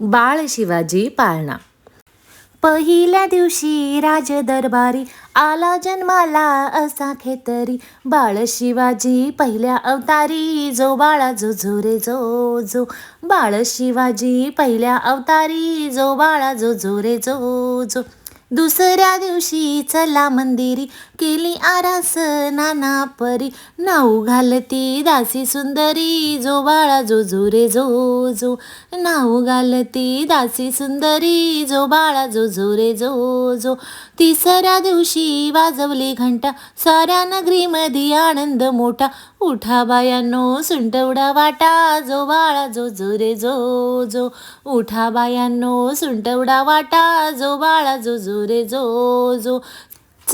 बाळ शिवाजी पाळणा. पहिल्या दिवशी राज दरबारी आला जन्माला असा खेतरी. बाळ शिवाजी पहिल्या अवतारी जो बाळा जो जो रे जो जो. बाळ शिवाजी पहिल्या अवतारी जो बाळा जो जो रे जो जो. दुसऱ्या दिवशी चला मंदिरी केली आरास नाना परी. नाऊ घालती दासी सुंदरी जो बाळा जो जो रे जो जो. नाऊ घालती दासी सुंदरी जो बाळा जो जो रे जो जो. तिसऱ्या दिवशी वाजवली घंटा साऱ्या नगरीमध्ये आनंद मोठा. उठा बायांनो सुंटवडा वाटा जो बाळा जो जो रे जो जो. उठा बायांनो सुंटवडा वाटा जो बाळा जो जो रे जो जो.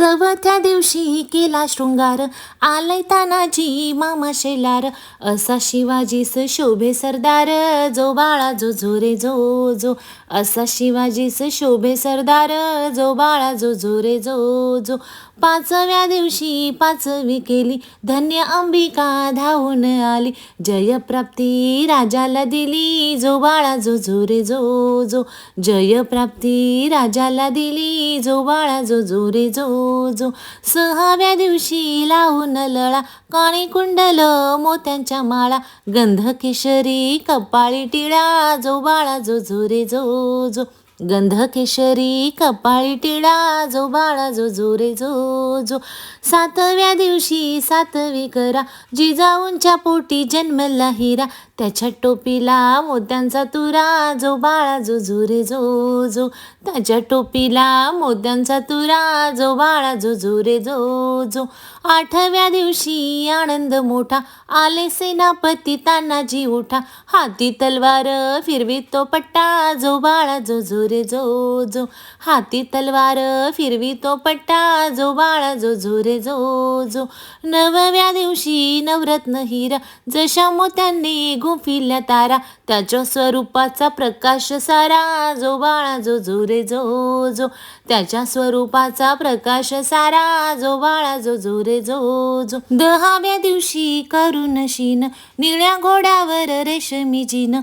चवथ्या दिवशी केला शृंगार आलय तानाजी मामा शेलार. असा शिवाजीस शोभे सरदार जो बाळा जो जो रे जो जो. असा शिवाजीस शोभे सरदार जो बाळा जो जो रे जो जो. पाचव्या दिवशी पाचवी केली धन्य अंबिका धावून आली. जयप्राप्ती राजाला दिली जो बाळा जो जो रे जो जो. जयप्राप्ती राजाला दिली जो बाळा जो जो रे जो. जो सहाव्या दिवशी लावून लळा. काणी कुंडल मोत्यांच्या माळा. गंध केशरी कपाळी टिळा जो बाळा जो झोरे जो जो. गंध केशरी कपाळी टिळा जो बाळा जो जो रे जो जो. सातव्या दिवशी सातवी करा जिजाऊंच्या पोटी जन्मला हिरा. त्याच्या टोपीला मोत्यांचा तुरा जो बाळा जो जो रे जो जो. त्याच्या टोपीला मोत्यांचा तुरा जो बाळा जो जो रे जो जो. आठव्या दिवशी आनंद मोठा आले सेनापती तानाजी उठा. हाती तलवार फिरवी तो पट्टा जो बाळा जो जो रे जो जो. हाती तलवार फिरवी तो पट्टा जो बाळा जो जो रे जो जो. नवव्या दिवशी नवरत्न हिरा जशा मोत्यांनी गुंफिल्या तारा त्याच्या स्वरूपाचा प्रकाश सारा जो बाळा जो जो रे जो जो. त्याच्या स्वरूपाचा प्रकाश सारा जो बाळा जो जो रे जो जो. दहाव्या दिवशी करून शीन निळ्या घोड्यावर रेशमी जिन.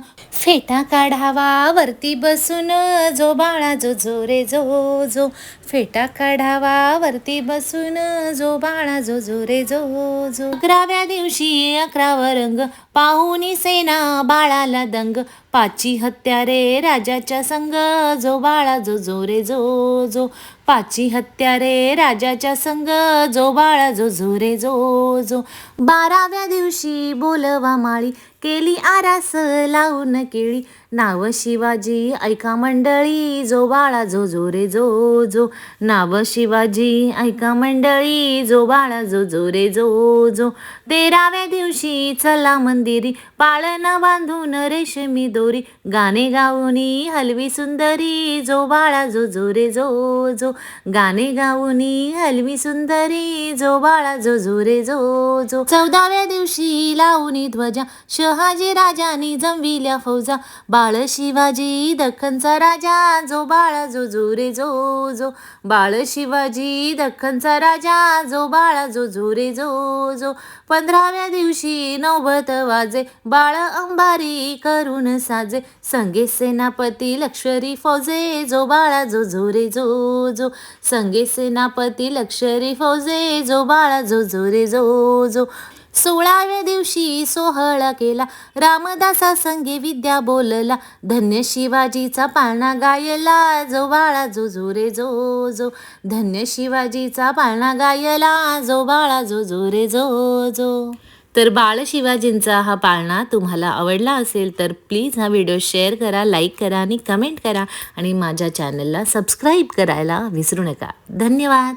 फेटा काढावा वरती बसून जो बाळा जो जो रे जो जो. फेटा काढावा वरती बसून जो बाळा जो जो रे जो जो अकराव्या दिवशी अकरावा रंग. पाहुनी सेना बाळाला दंग. पाची हत्यारे राजाच्या संग. जो बाळा जो जो रे जो जो. पाची हत्यारे राजाच्या संग. जो बाळा जो जो रे जो जो. बाराव्या दिवशी बोलवा माळी. केली आरास लावून केळी. नाव शिवाजी ऐका मंडळी जो बाळा जो जो रे जो जो. नाव शिवाजी ऐका मंडळी जो बाळा जो जो रे जो जो. तेराव्या दिवशी चला मंदिरी पाळण बांधून रेशमी दोरी. गाणे गाऊनी हलवी सुंदरी जो बाळा जो जो रे जो जो. गाणे गाऊनी हलवी सुंदरी जो बाळा जो जो रे जो जो. चौदाव्या दिवशी लावणी ध्वजा शहाजी राजानी जमविल्या फौजा. बाळ शिवाजी दख्खनचा राजा जो बाळ जो जो रे जो जो. बाळ शिवाजी दख्खनचा राजा जो बाळ जो जो रे जो जो. पंधराव्या दिवशी नौबत वाजे बाळ अंबारी करून साजे. संगे सेनापती लक्षरी फौजे जो बाळा जो जो रे जो जो. संगे सेनापती लक्षरी फौजे जो बाळा जो जो रे जो जो. सोळाव्या दिवशी सोहळा केला. रामदासा संगे विद्या बोलला. धन्य शिवाजीचा पाळणा गायला जो बाळा जो जो रे जो जो. धन्य शिवाजीचा पाळणा गायला जो बाळा जो जो रे जो जो. तर बाळ शिवाजींचा हा पाळणा तुम्हाला आवडला असेल तर प्लीज हा व्हिडिओ शेअर करा लाईक करा आणि कमेंट करा आणि माझ्या चॅनलला सबस्क्राईब करायला विसरू नका. धन्यवाद.